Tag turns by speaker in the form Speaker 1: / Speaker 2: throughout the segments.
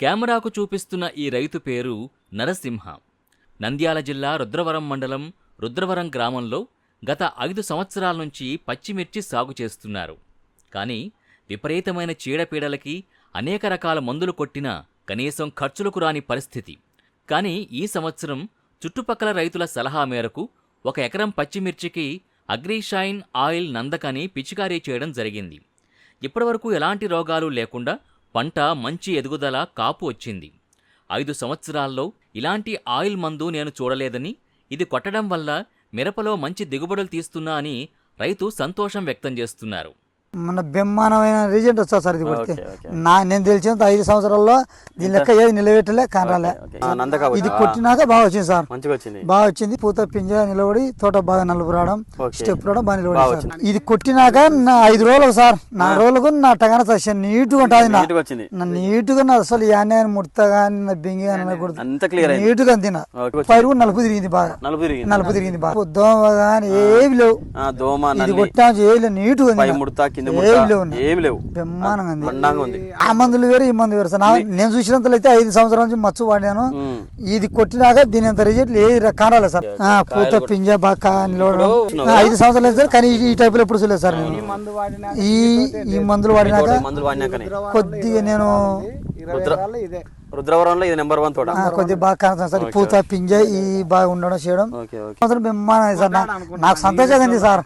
Speaker 1: కెమెరాకు చూపిస్తున్న ఈ రైతు పేరు నరసింహ. నంద్యాల జిల్లా రుద్రవరం మండలం రుద్రవరం గ్రామంలో గత ఐదు సంవత్సరాల నుంచి పచ్చిమిర్చి సాగు చేస్తున్నారు. కానీ విపరీతమైన చీడపీడలకి అనేక రకాల మందులు కొట్టినా కనీసం ఖర్చులకు రాని పరిస్థితి. కానీ ఈ సంవత్సరం చుట్టుపక్కల రైతుల సలహా మేరకు ఒక ఎకరం పచ్చిమిర్చికి అగ్రిషైన్ ఆయిల్ నందకని పిచికారీ చేయడం జరిగింది. ఇప్పటివరకు ఎలాంటి రోగాలు లేకుండా పంట మంచి ఎదుగుదల కాపు వచ్చింది. ఐదు సంవత్సరాల్లో ఇలాంటి ఆయిల్ మందు నేను చూడలేదని ఇది కొట్టడం వల్ల మిరపలో మంచి దిగుబడులు తీస్తున్నా అని రైతు సంతోషం వ్యక్తం చేస్తున్నారు.
Speaker 2: మన బ్రహ్మాండమైన రిజల్ట్ వస్తుంది సార్ ఇది కొడితే. నా నేను తెలిసినంత ఐదు సంవత్సరాల్లో దీని లెక్క ఏది నిలబెట్టలే కానరాలే. ఇది కొట్టినాక బాగా వచ్చింది సార్. బాగా వచ్చింది. పూత పింజ నిలబడి తోట బాగా నలుపు రావడం. స్టెప్ రావడం బాగా నిలబడి సార్. ఇది కొట్టినాక నా ఐదు రోజులు సార్ నా రోజులకు నా టగాన సస్యం నీట్గా ఉంటుంది నా.
Speaker 3: నీట్గా
Speaker 2: నా అసలు యానే ముడత కానీ నా బింగి కానీ
Speaker 3: అయింది.
Speaker 2: నీట్గా తిన. పైరు నలుపు తిరిగింది బాగా.
Speaker 3: నలుపు తిరిగింది.
Speaker 2: బాగా. దోమ కానీ ఏవి లేవు. ఇది కొట్టా ఏవి లేవు నీట్గా
Speaker 3: కింద. ఏమి లేవు
Speaker 2: బ్రహ్మాండంగా ఉంది. ఆ మందులు వేరు ఈ మందు వేరు సార్. నా- నేను చూసినంతలో అయితే ఐదు సంవత్సరాల నుంచి మచ్చు వాడాను. ఇది కొట్టినాక దీని అంత రిజల్ట్ ఏ కారాలి సార్? ఆ, పూత పింజ ఆ, ఐదు సంవత్సరాలు సార్ కానీ ఈ టైప్లో ఎప్పుడు చూడలేదు సార్ నేను. ఈ ఈ మందులు వాడినాక కొద్దిగా నేను
Speaker 3: రుద్రవరంలో ఇది నెంబర్ వన్ తోట.
Speaker 2: ఆ, కొద్దిగా బాగా సార్ పూత పింజ ఈ బాగా ఉండడం చేయడం.
Speaker 3: Okay okay.
Speaker 2: సంవత్సరం సార్ నాకు సంతోషంగా ఉంది సార్.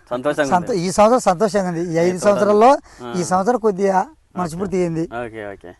Speaker 2: ఈ సంవత్సరం సంతోషంగా ఉంది. ఈ ఐదు సంవత్సరాల్లో ఈ సంవత్సరం కొద్దిగా మనస్ఫూర్తి అయింది
Speaker 3: ఓకే ఓకే.